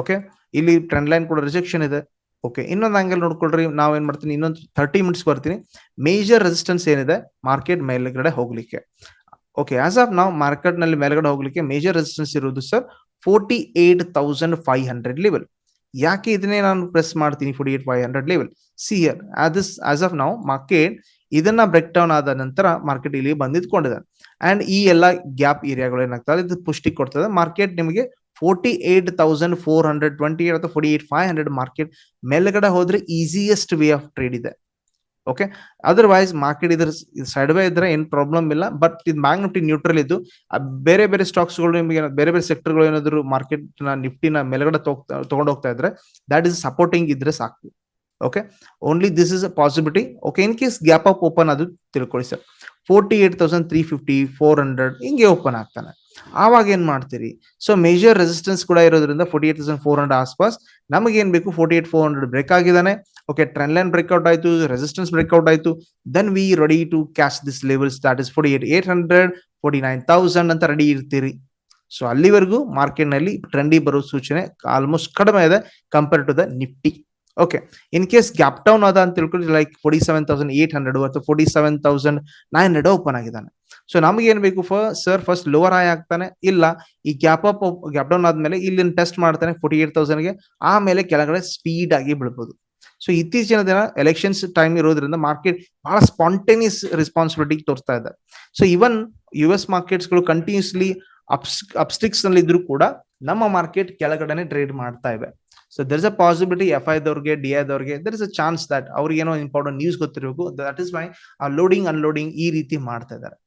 ಓಕೆ ಇಲ್ಲಿ ಟ್ರೆಂಡ್ ಲೈನ್ ಕೂಡ ರಿಜೆಕ್ಷನ್ ಇದೆ. ಓಕೆ ಇನ್ನೊಂದು ಆಂಗಲ್ ನೋಡ್ಕೊಳ್ರಿ, ನಾವ್ ಏನ್ ಮಾಡ್ತೀನಿ, ಇನ್ನೊಂದು ಥರ್ಟಿ ಮಿನಿಟ್ಸ್ ಬರ್ತೀನಿ. ಮೇಜರ್ ರೆಸಿಸ್ಟೆನ್ಸ್ ಏನಿದೆ ಮಾರ್ಕೆಟ್ ಮೇಲ್ಗಡೆ ಹೋಗ್ಲಿಕ್ಕೆ. ಓಕೆ ಆಸ್ ಆಫ್ ನಾವು ಮಾರ್ಕೆಟ್ನಲ್ಲಿ ಮೇಲ್ಗಡೆ ಹೋಗ್ಲಿಕ್ಕೆ ಮೇಜರ್ ರೆಸಿಸ್ಟೆನ್ಸ್ ಇರುವುದು sir forty eight thousand five hundred level ಯಾಕೆ ಇದನ್ನೇ ನಾನು ಪ್ರೆಸ್ ಮಾಡ್ತೀನಿ forty eight five hundred level ಸಿಯರ್ as as of ನಾವು ಮಾರ್ಕೆಟ್ ಇದನ್ನ ಬ್ರೇಕ್ ಡೌನ್ ಆದ ನಂತರ ಮಾರ್ಕೆಟ್ ಇಲ್ಲಿ ಬಂದಿದ್ಕೊಂಡಿದೆ. ಅಂಡ್ ಈ ಎಲ್ಲ ಗ್ಯಾಪ್ ಏರಿಯಾಗಳು ಏನಾಗ್ತದೆ? ಇದು ಪುಷ್ಟಿ ಕೊಡ್ತದೆ. ಮಾರ್ಕೆಟ್ ನಿಮಗೆ ತೌಸಂಡ್ ಫೋರ್ ಹಂಡ್ರೆಡ್ ಟ್ವೆಂಟಿ ಅಥವಾ forty eight five hundred market ಮೇಲ್ಗಡೆ ಹೋದ್ರೆ ಈಸಿಯೆಸ್ಟ್ ವೇ ಆಫ್ ಟ್ರೇಡ್ ಇದೆ. ಓಕೆ ಅದರ್ವೈಸ್ ಮಾರ್ಕೆಟ್ ಇದ್ರ ಸೈಡ್ ವೇ ಇದ್ರೆ ಏನ್ ಪ್ರಾಬ್ಲಮ್ ಇಲ್ಲ. ಬಟ್ ಇದು ಬ್ಯಾಂಕ್ ನಿಫ್ಟಿ ನ್ಯೂಟ್ರಲ್ ಇದ್ದು ಬೇರೆ ಬೇರೆ ಸ್ಟಾಕ್ಸ್ಗಳು ನಿಮಗೆ ಬೇರೆ ಬೇರೆ ಸೆಕ್ಟರ್ಗಳು ಏನಾದ್ರು ಮಾರ್ಕೆಟ್ನ ನಿಫ್ಟಿನ ಮೇಲ್ಗಡೆ ತಗೊಂಡು ಹೋಗ್ತಾ ಇದ್ರೆ ದಟ್ ಇಸ್ ಸಪೋರ್ಟಿಂಗ್ ಇದ್ರೆ ಸಾಕು. Okay only this is a possibility okay in case gap up open ಅದು ತಿಳ್ಕೊಳ್ಳಿ sir. Forty eight thousand three fifty four hundred ಹಿಂಗೆ ಓಪನ್ ಆಗ್ತಾನೆ. ಆವಾಗ ಏನ್ ಮಾಡ್ತೀರಿ? ಸೊ ಮೇಜರ್ ರೆಸಿಸ್ಟೆನ್ಸ್ ಕೂಡ ಇರೋದ್ರಿಂದ forty eight thousand four hundred ಆಸ್ಪಾಸ್ ನಮಗೆ ಏನ್ ಬೇಕು? Forty eight four hundred break ಆಗಿದ್ದಾನೆ. ಓಕೆ ಟ್ರೆಂಡ್ ಲೈನ್ ಬ್ರೇಕ್ಔಟ್ ಆಯ್ತು ರೆಸಿಸ್ಟೆನ್ಸ್ ಬ್ರೇಕ್ಔಟ್ ಆಯ್ತು. Then we ready to cash this levels that is forty eight eight hundred forty nine thousand ಅಂತ ready ಇರ್ತೀರಿ. So ಅಲ್ಲಿವರೆಗೂ ಮಾರ್ಕೆಟ್ನಲ್ಲಿ ಟ್ರೆಂಡಿ ಬರೋ ಸೂಚನೆ ಆಲ್ಮೋಸ್ಟ್ ಕಡಿಮೆ ಇದೆ compare to the Nifty okay in case gap down ಅದ ಅಂತ ತಿಳ್ಕೊಂಡು like forty seven thousand eight hundred ಅಥವಾ forty seven thousand nine hundred open ಆಗಿದ್ದಾನೆ. ಸೊ ನಮ್ಗೆ ಏನ್ ಬೇಕು ಸರ್ ಫಸ್ಟ್ ಲೋವರ್ ಹೈ ಆಗ್ತಾನೆ. ಇಲ್ಲ, ಈ ಗ್ಯಾಪ್ ಅಪ್ ಗ್ಯಾಪ್ ಡೌನ್ ಆದ್ಮೇಲೆ ಇಲ್ಲಿ ಟೆಸ್ಟ್ ಮಾಡ್ತಾನೆ ಫೋರ್ಟಿ ಏಟ್ ತೌಸಂಡ್ಗೆ ಆಮೇಲೆ ಕೆಳಗಡೆ ಸ್ಪೀಡ್ ಆಗಿ ಬಿಡ್ಬೋದು ಸೊ ಇತ್ತೀಚಿನ ದಿನ ಎಲೆಕ್ಷನ್ಸ್ ಟೈಮ್ ಇರೋದ್ರಿಂದ ಮಾರ್ಕೆಟ್ ಬಹಳ ಸ್ಪಾಂಟೇನಿಯಸ್ ರೆಸ್ಪಾನ್ಸಿಬಿಲಿಟಿ ತೋರಿಸ್ತಾ ಇದೆ. ಸೊ ಇವನ್ ಯು ಎಸ್ ಮಾರ್ಕೆಟ್ಸ್ಗಳು ಕಂಟಿನ್ಯೂಸ್ಲಿ ಅಪ್ಸ್ ಅಪ್ಸ್ಟಿಕ್ಸ್ನಲ್ಲಿ ಇದ್ರು ಕೂಡ ನಮ್ಮ ಮಾರ್ಕೆಟ್ ಕೆಳಗಡೆನೆ ಟ್ರೇಡ್ ಮಾಡ್ತಾ ಇವೆ. So there is a possibility F ಐದವ್ರಿಗೆ D ಐದವ್ರಿಗೆ there is a chance that ಅವ್ರಿಗೆ ಏನೋ ಇಂಪಾರ್ಟೆಂಟ್ ನ್ಯೂಸ್ ಗೊತ್ತಿರಬೇಕು. ದಟ್ ಇಸ್ ಮೈ ಆ ಲೋಡಿಂಗ್ ಅನ್ಲೋಡಿಂಗ್ ಈ ರೀತಿ ಮಾಡ್ತಾ ಇದ್ದಾರೆ.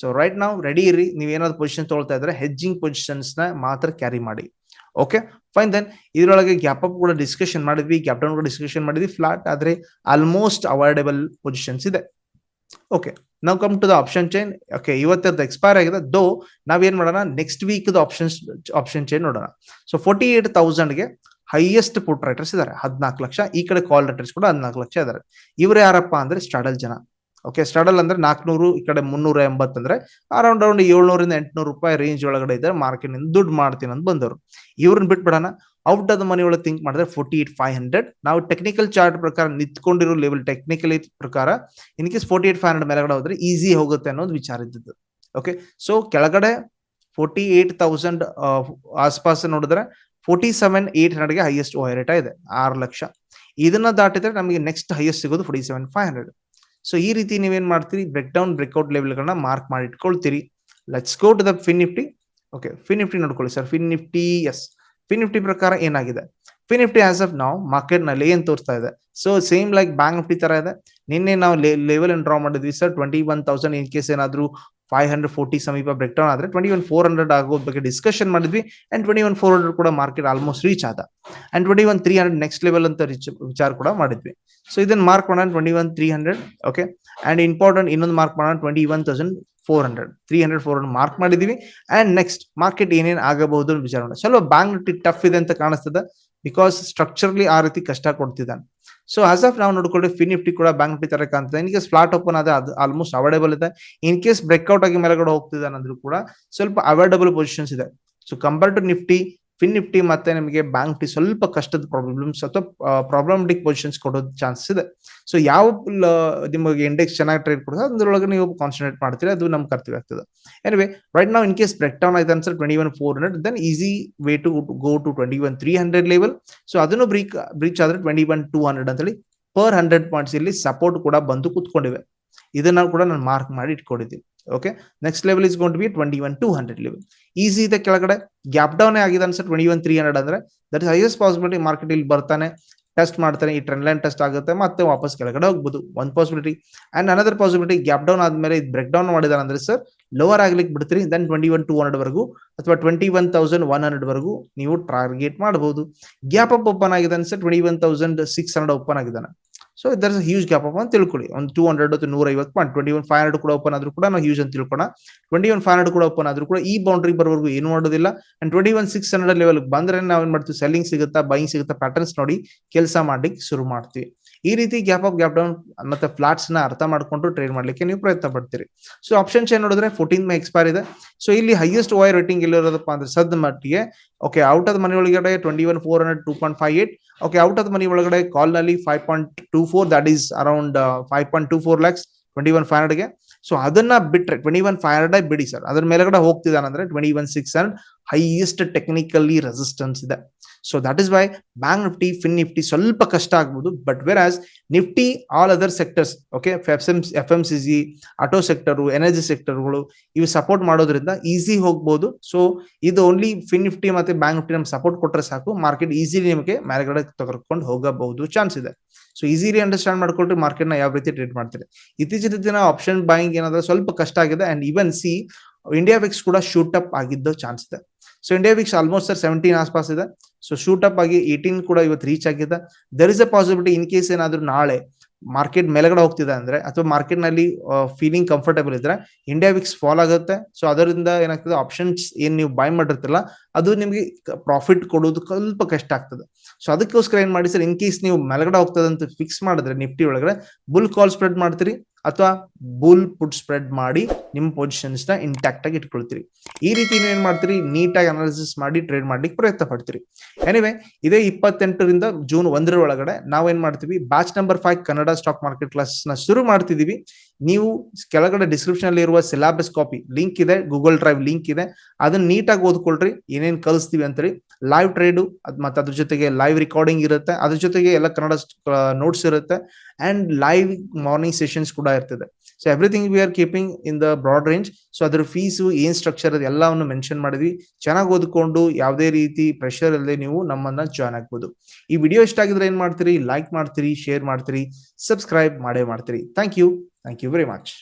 ಸೊ ರೈಟ್ ನಾವು ರೆಡಿ ಇರಿ. ನೀವೇನಾದ್ರು ಪೊಸಿಷನ್ ತೊಗೊಳ್ತಾ ಇದ್ರೆ ಹೆಜ್ಜಿಂಗ್ ಪೊಸಿಷನ್ಸ್ನ ಮಾತ್ರ ಕ್ಯಾರಿ ಮಾಡಿ. ಓಕೆ ಫೈನ್ ದೆನ್ ಇದರೊಳಗೆ ಗ್ಯಾಪ್ ಅಪ್ ಕೂಡ ಡಿಸ್ಕಷನ್ ಮಾಡಿದ್ವಿ. ಗ್ಯಾಪ್ ಡೌನ್ ಕೂಡ ಡಿಸ್ಕಷನ್ ಮಾಡಿದ್ವಿ. ಫ್ಲಾಟ್ ಆದ್ರೆ ಆಲ್ಮೋಸ್ಟ್ ಅವಾಯ್ಡಬಲ್ ಪೊಸಿಷನ್ಸ್ ಇದೆ. ಓಕೆ ನಾವು come to the option chain okay ಇವತ್ತದ್ದು expire ಆಗಿದೆ. ದೋ ನಾವೇನ್ ಮಾಡೋಣ? Next week options option chain ನೋಡೋಣ. ಸೊ ಫೋರ್ಟಿ ಏಟ್ ತೌಸಂಡ್ಗೆ ಹೈಯೆಸ್ಟ್ ಪುಟ್ ರೈಟರ್ಸ್ ಇದಾರೆ. ಹದಿನಾಲ್ಕು ಲಕ್ಷ, ಈ ಕಡೆ ಕಾಲ್ ರೈಟರ್ಸ್ ಕೂಡ ಹದಿನಾಲ್ಕು ಲಕ್ಷ ಇದಾರೆ. ಇವರು ಯಾರಪ್ಪ ಅಂದ್ರೆ ಸ್ಟಾಡಲ್ ಜನ. ಓಕೆ ಸ್ಟಾಡಲ್ ಅಂದ್ರೆ ನಾಲ್ಕನೂರು ಈ ಕಡೆ ಮುನ್ನೂರ ಎಂಬತ್ತು ಅಂದ್ರೆ ಅರೌಂಡ್ ಅರೌಂಡ್ ಏಳ್ನೂರಿಂದ ಎಂಟುನೂರು ರೂಪಾಯಿ ರೇಂಜ್ ಒಳಗಡೆ ಇದ್ದಾರೆ ಮಾರ್ಕೆಟ್ನಿಂದ ದುಡ್ಡು ಮಾಡ್ತೀನಿ ಅಂತ ಬಂದವರು. ಇವ್ರನ್ನ ಬಿಟ್ಬಿಡೋಣ ಔಟ್ ಆಫ್ ದ ಮನಿ ಒಳಗೆ ತಿಂಕ್ ಮಾಡಿದ್ರೆ ಫೋರ್ಟಿ ಏಟ್ ಫೈವ್ ಹಂಡ್ರೆಡ್ ನಾವು ಟೆಕ್ನಿಕಲ್ ಚಾರ್ಟ್ ಪ್ರಕಾರ ನಿಂತ್ಕೊಂಡಿರೋ ಲೆವೆಲ್ ಟೆಕ್ನಿಕಲಿ ಪ್ರಕಾರ in case forty eight five hundred ಮೇಲೆಗಡೆ ಹೋದ್ರೆ ಈಸಿ ಹೋಗುತ್ತೆ ಅನ್ನೋದು ವಿಚಾರ ಇದ್ದದ್ದು. ಓಕೆ ಸೊ ಕೆಳಗಡೆ ಫೋರ್ಟಿ ಏಟ್ ತೌಸಂಡ್ ಆಸ್ಪಾಸ್ ನೋಡಿದ್ರೆ ಫೋರ್ಟಿ ಸೆವೆನ್ ಏಟ್ ಹಂಡ್ರೆಡ್ಗೆ ಹೈಯೆಸ್ಟ್ ರೇಟ್ ಇದೆ, ಆರು ಲಕ್ಷ. ಇದನ್ನ ದಾಟಿದ್ರೆ ನಮಗೆ ನೆಕ್ಸ್ಟ್ ಹೈಯೆಸ್ಟ್ ಸಿಗೋದು forty seven five hundred so ಈ ರೀತಿ ನೀವೇನ್ ಮಾಡ್ತೀರಿ? ಬ್ರೇಕ್ ಡೌನ್ ಬ್ರೇಕ್ಔಟ್ ಲೆವೆಲ್ಗಳನ್ನ ಮಾರ್ಕ್ ಮಾಡಿ ಇಟ್ಕೊಳ್ತೀರಿ let's go to the Fin Nifty okay Fin Nifty ನೋಡ್ಕೊಳ್ಳಿ sir Fin Nifty S Fin Nifty ಪ್ರಕಾರ ಏನಾಗಿದೆ? ಫಿನ್ ನಿಫ್ಟಿ ಆಸ್ ಆಫ್ ನಾವು ಮಾರ್ಕೆಟ್ನಲ್ಲಿ ಏನ್ ತೋರಿಸ್ತಾ ಇದೆ? So same like Bank Nifty ತರ ಇದೆ. ನಿನ್ನೆ ನಾವು ಲೆವೆಲ್ ಡ್ರಾ ಮಾಡಿದ್ವಿ sir twenty one thousand in case ಏನಾದ್ರು ಫೈವ್ ಹಂಡ್ರೆಡ್ ಫೋರ್ಟಿ ಸಮೀಪ ಬ್ರೇಕ್ ಡೌನ್ ಆದ್ರೆ ಟ್ವೆಂಟಿ ಒನ್ ಫೋರ್ ಹಂಡ್ರೆಡ್ ಆಗೋದ್ ಬಗ್ಗೆ ಡಿಸ್ಕಷನ್ ಮಾಡಿದ್ವಿ and twenty one four hundred ಕೂಡ ಮಾರ್ಕೆಟ್ ಆಲ್ಮೋಸ್ಟ್ ರೀಚ್ ಆದ. And twenty one three hundred next level ಅಂತ ವಿಚಾರ ಕೂಡ ಮಾಡಿದ್ವಿ. ಸೊ ಇದನ್ನ ಮಾರ್ಕ್ ಮಾಡೋಣ twenty one three hundred okay and important ಇನ್ನೊಂದು ಮಾರ್ಕ್ ಮಾಡೋಣ twenty one thousand four hundred three hundred four hundred mark ಮಾಡಿದ್ವಿ. ಅಂಡ್ ನೆಕ್ಸ್ಟ್ ಮಾರ್ಕೆಟ್ ಏನೇನು ಆಗಬಹುದು ಅಂತ ವಿಚಾರ ಮಾಡೋಣ. ಸ್ವಲ್ಪ ಬ್ಯಾಂಕ್ ನಿಫ್ಟಿ ಟಫ್ ಇದೆ ಅಂತ ಕಾಣಿಸ್ತದೆ. ಬಿಕಾಸ್ ಸ್ಟ್ರಕ್ಚರ್ಲಿ ಆ ರೀತಿ ಕಷ್ಟ ಕೊಡ್ತಿದ್ದಾನೆ. ಸೊ ಆಸ್ ಆಫ್ ನಾವು ನೋಡ್ಕೊಂಡ್ರೆ ಫಿನ್ ನಿಫ್ಟಿ ಕೂಡ ಬ್ಯಾಂಕ್ ನಿಫ್ಟಿ ತರ ಕಾಣ್ತದೆ. ಇನ್ ಕೇಸ್ ಫ್ಲಾಟ್ ಓಪನ್ ಆದ ಅದು ಆಲ್ಮೋಸ್ಟ್ ಅವೈಲೇಬಲ್ ಇದೆ. ಇನ್ ಕೇಸ್ ಬ್ರೇಕ್ಔಟ್ ಆಗಿ ಮೇಲೆಗಡೆ ಹೋಗ್ತಿದೆ ಅನ್ನೋದ್ರು ಕೂಡ ಸ್ವಲ್ಪ ಅವೈಲೇಬಲ್ ಪೊಸಿಷನ್ಸ್ ಇದೆ. So compare to Nifty Fin Nifty ಮತ್ತೆ ನಿಮಗೆ ಬ್ಯಾಂಕ್ ನಿಫ್ಟಿ ಸ್ವಲ್ಪ ಕಷ್ಟದ ಪ್ರಾಬ್ಲಮ್ಸ್ ಅಥವಾ ಪ್ರಾಬ್ಲಮೆಟಿಕ್ ಪೊಸಿಷನ್ಸ್ ಕೊಡೋ ಚಾನ್ಸಸ್ ಇದೆ. ಸೊ ಯಾವ ನಿಮಗೆ ಇಂಡೆಕ್ಸ್ ಚೆನ್ನಾಗಿ ಟ್ರೇಡ್ ಕೊಡ್ತದೆ ಅದರೊಳಗೆ ನೀವು ಕಾನ್ಸಂಟ್ರೇಟ್ ಮಾಡ್ತೀರಿ, ಅದು ನಮ್ ಕರ್ತವ್ಯ ಆಗ್ತದೆ. ಎನಿವೆ ರೈಟ್ ನಾವು ಇನ್ ಕೇಸ್ ಬ್ರೇಕ್ ಡೌನ್ ಆಯ್ತು answer twenty one four hundred then easy way to go to twenty one three hundred level so ಅದನ್ನು ಬ್ರೀಕ್ ಬ್ರೀಚ್ ಆದ್ರೆ ಟ್ವೆಂಟಿ ಒನ್ ಟೂ ಹಂಡ್ರೆಡ್ ಅಂತೇಳಿ ಪರ್ ಹಂಡ್ರೆಡ್ ಪಾಯಿಂಟ್ಸ್ ಇಲ್ಲಿ support ಕೂಡ ಬಂದು ಕೂತ್ಕೊಂಡಿವೆ. ಇದನ್ನ ಕೂಡ ನಾನು ಮಾರ್ಕ್ ಮಾಡಿ ಇಟ್ಕೊಂಡಿದ್ದೀನಿ. Okay next level is gonna be twenty one two hundred level easy ಇದೆ ಕೆಳಗಡೆ. ಗ್ಯಾಪ್ ಡೌನ್ ಆಗಿದೆ ಅನ್ಸುತ್ತೆ ಟ್ವೆಂಟಿ ಒನ್ ತ್ರೀ ಹಂಡ್ರೆಡ್ ಅಂದ್ರೆ. That is highest possibility market ಇಲ್ಲಿ ಬರ್ತಾನೆ ಟೆಸ್ಟ್ ಮಾಡ್ತಾನೆ, ಈ ಟ್ರೆಂಡ್ ಲೈನ್ ಟೆಸ್ಟ್ ಆಗುತ್ತೆ, ಮತ್ತೆ ವಾಪಸ್ ಕೆಳಗಡೆ ಹೋಗ್ಬೋದು. ಒಂದು possibility and another possibility gap down ಆದ್ಮೇಲೆ ಇದು ಬ್ರೇಕ್ ಡೌನ್ ಮಾಡಿದಾರೆ ಅಂದ್ರೆ ಸರ್ ಲೋವರ್ ಆಗ್ಲಿಕ್ಕೆ ಬಿಡ್ತೀರಿ then twenty one two hundred ವರೆಗೂ, ಅಥವಾ twenty one thousand one hundred ವರೆಗೂ ನೀವು ಟಾರ್ಗೆಟ್ ಮಾಡಬಹುದು ಗ್ಯಾಪ್ ಅಪ್ ಓಪನ್ ಆಗಿದೆ ಅನ್ಸುತ್ತೆ twenty one thousand six hundred open ಆಗಿದ್ದಾನೆ. So there's huge gap up ಅಂತ ತಿಳ್ಕೊಳ್ಳಿ ಒಂದು ಟೂ ಹಂಡ್ರೆಡ್ ಅಥವಾ ನೂರ ಐವತ್ತು point twenty one five hundred ಕೂಡ ಓಪನ್ ಆದ್ರೂ ಕೂಡ ನಾವು ಹ್ಯೂಜ್ ಅಂತ ತಿಳ್ಕೊಳ್ಳೋಣ ಟ್ವೆಂಟಿ ಒನ್ ಫೈವ್ ಹಂಡ್ರೆಡ್ ಕೂಡ ಓಪನ್ ಆದ್ರೂ ಕೂಡ ಈ ಬೌಂಡ್ರಿ ಬರೋವರೆಗೂ ಏನು ಮಾಡೋದಿಲ್ಲ and twenty one six hundred level ಬಂದ್ರೆ ನಾವು ಏನ್ ಮಾಡ್ತೀವಿ ಸೆಲ್ಲಿಂಗ್ ಸಿಗುತ್ತಾ ಬೈಯಿಂಗ್ ಸಿಗುತ್ತಾ ಪ್ಯಾಟರ್ನ್ಸ್ ನೋಡಿ ಕೆಲಸ ಮಾಡ್ಲಿಕ್ಕೆ ಶುರು ಮಾಡ್ತೀವಿ ಈ ರೀತಿ ಗ್ಯಾಪ್ ಅಪ್ ಗ್ಯಾಪ್ ಡೌನ್ ಮತ್ತೆ ಫ್ಲಾಟ್ಸ್ನ ಅರ್ಥ ಮಾಡ್ಕೊಂಡು ಟ್ರೇಡ್ ಮಾಡ್ಲಿಕ್ಕೆ ನೀವು ಪ್ರಯತ್ನ ಪಡ್ತೀರಿ. ಸೊ ಆಪ್ಷನ್ ಏನ್ ನೋಡಿದ್ರೆ ಫೋರ್ಟೀನ್ ಮೇ ಎಕ್ಸ್ಪೈರ್ ಇದೆ. ಸೊ ಇಲ್ಲಿ ಹೈಯೆಸ್ಟ್ ವೈ ರೇಟಿಂಗ್ ಎಲ್ಲಿರೋದಪ್ಪ ಅಂದ್ರೆ ಸದ್ ಮಟ್ಟಿಗೆ ಓಕೆ ಔಟ್ ಆಫ್ ಮನಿ ಒಳಗಡೆ twenty one four hundred two point five eight okay out of money ಒಳಗಡೆ ಕಾಲ್ನಲ್ಲಿ five point two four that is around five point two four lakhs twenty one five ಹಂಡ್ರೆಡ್ಗೆ so ಅದನ್ನ ಬಿಟ್ರೆ twenty one five hundred ಬಿಡಿ sir. ಅದ್ರ ಮೇಲೆಗಡೆ ಹೋಗ್ತಿದ್ದಾನಂದ್ರೆ twenty one six hundred highest technically resistance ಇದೆ. So that is why Bank Nifty Fin Nifty ಸ್ವಲ್ಪ ಕಷ್ಟ ಆಗ್ಬೋದು. But whereas Nifty all other sectors okay F M C G auto sector energy ಸೆಕ್ಟರ್ಗಳು ಇವು support ಮಾಡೋದ್ರಿಂದ easy ಹೋಗ್ಬೋದು. So ಇದು only fin Nifty ಮತ್ತೆ bank Nifty ನಮ್ಗೆ ಸಪೋರ್ಟ್ ಕೊಟ್ಟರೆ ಸಾಕು. ಮಾರ್ಕೆಟ್ ಈಸಿಲಿ ನಿಮಗೆ ಮೇಲ್ಗಡೆ ತಗೊಂಡು ಹೋಗಬಹುದು ಚಾನ್ಸ್ ಇದೆ. ಸೊ ಈಸಿಲಿ ಅಂಡರ್ಸ್ಟ್ಯಾಂಡ್ ಮಾಡ್ಕೊಳ್ರಿ ಮಾರ್ಕೆಟ್ನ ಯಾವ ರೀತಿ ಟ್ರೀಟ್ ಮಾಡ್ತಾರೆ. ಇತ್ತೀಚಿನ ದಿನ ಆಪ್ಷನ್ ಬಾಯಿಂಗ್ ಏನಾದ್ರೆ ಸ್ವಲ್ಪ ಕಷ್ಟ ಆಗಿದೆ and even see India VIX ಕೂಡ ಶೂಟ್ ಅಪ್ ಆಗಿದ್ದ ಚಾನ್ಸ್ ಇದೆ. So India VIX almost sir seventeen ಆಸ್ಪಾಸ್ ಇದೆ. ಸೊ ಶೂಟ್ ಅಪ್ ಆಗಿ ಏಯ್ಟೀನ್ ಕೂಡ ಇವತ್ತು ರೀಚ್ ಆಗಿದೆ. There is a possibility in case ಏನಾದ್ರೂ ನಾಳೆ ಮಾರ್ಕೆಟ್ ಮೇಲೆಗಡೆ ಹೋಗ್ತಿದೆ ಅಂದ್ರೆ ಅಥವಾ ಮಾರ್ಕೆಟ್ನಲ್ಲಿ ಫೀಲಿಂಗ್ ಕಂಫರ್ಟಬಲ್ ಇದ್ರೆ ಇಂಡಿಯಾ ವಿಕ್ಸ್ ಫಾಲ್ ಆಗುತ್ತೆ. ಸೊ ಅದರಿಂದ ಏನಾಗ್ತದೆ? ಆಪ್ಷನ್ಸ್ ಏನ್ ನೀವು ಬೈ ಮಾಡಿರ್ತಿಲ್ಲ ಅದು ನಿಮಗೆ ಪ್ರಾಫಿಟ್ ಕೊಡೋದು ಸ್ವಲ್ಪ ಕಷ್ಟ ಆಗ್ತದೆ. ಸೊ ಅದಕ್ಕೋಸ್ಕರ ಏನ್ ಮಾಡಿ ಸರ್ ಇನ್ ಕೇಸ್ ನೀವು ಮೇಲ್ಗಡೆ ಹೋಗ್ತದಂತ ಫಿಕ್ಸ್ ಮಾಡಿದ್ರೆ ನಿಫ್ಟಿ ಒಳಗಡೆ ಬುಲ್ ಕಾಲ್ ಸ್ಪ್ರೆಡ್ ಮಾಡ್ತೀರಿ. ಅಥವಾ ಬುಲ್ ಪುಟ್ ಸ್ಪ್ರೆಡ್ ಮಾಡಿ ನಿಮ್ಮ ಪೊಸಿಷನ್ಸ್ನ ಇಂಟ್ಯಾಕ್ಟ್ ಆಗಿ ಇಟ್ಕೊಳ್ತೀರಿ. ಈ ರೀತಿ ನೀವು ಏನ್ ಮಾಡ್ತೀರಿ? ನೀಟಾಗಿ ಅನಾಲಿಸಿಸ್ ಮಾಡಿ ಟ್ರೇಡ್ ಮಾಡ್ಲಿಕ್ಕೆ ಪ್ರಯತ್ನ ಪಡ್ತೀರಿ. ಎನಿವೆ ಇದೇ ಇಪ್ಪತ್ತೆಂಟರಿಂದ ಜೂನ್ ಒಂದರ ಒಳಗಡೆ ನಾವೇನ್ ಮಾಡ್ತೀವಿ? Batch number five Kannada stock market ಕ್ಲಾಸ್ನ ಶುರು ಮಾಡ್ತಿದೀವಿ. ನೀವು ಕೆಳಗಡೆ ಡಿಸ್ಕ್ರಿಪ್ಷನ್ ಅಲ್ಲಿ ಇರುವ ಸಿಲಾಬಸ್ ಕಾಪಿ ಲಿಂಕ್ ಇದೆ ಗೂಗಲ್ ಡ್ರೈವ್ ಲಿಂಕ್ ಇದೆ. ಅದನ್ನ ನೀಟಾಗಿ ಓದ್ಕೊಳ್ರಿ, ಏನೇನ್ ಕಲಿಸ್ತೀವಿ ಅಂತೇಳಿ ಲೈವ್ ಟ್ರೇಡು ಅದ್ ಮತ್ತೆ ಅದ್ರ ಜೊತೆಗೆ ಲೈವ್ ರೆಕಾರ್ಡಿಂಗ್ ಇರುತ್ತೆ. ಅದ್ರ ಜೊತೆಗೆ ಎಲ್ಲ ಕನ್ನಡ ನೋಟ್ಸ್ ಇರುತ್ತೆ. ಅಂಡ್ ಲೈವ್ ಮಾರ್ನಿಂಗ್ ಸೆಷನ್ಸ್ ಕೂಡ ಇರ್ತದೆ. So everything we are keeping in the broad range so ಅದ್ರ ಫೀಸು ಏನ್ ಸ್ಟ್ರಕ್ಚರ್ ಅದು ಎಲ್ಲವನ್ನು ಮೆನ್ಷನ್ ಮಾಡಿದ್ವಿ. ಚೆನ್ನಾಗಿ ಓದ್ಕೊಂಡು ಯಾವುದೇ ರೀತಿ ಪ್ರೆಷರ್ ಇಲ್ಲದೆ ನೀವು ನಮ್ಮನ್ನ ಜಾಯ್ನ್ ಆಗ್ಬೋದು. ಈ ವಿಡಿಯೋ ಇಷ್ಟ ಆಗಿದ್ರೆ ಏನ್ ಮಾಡ್ತೀರಿ? ಲೈಕ್ ಮಾಡ್ತೀರಿ ಶೇರ್ ಮಾಡ್ತೀರಿ ಸಬ್ಸ್ಕ್ರೈಬ್ ಮಾಡೇ ಮಾಡ್ತೀರಿ. Thank you thank you very much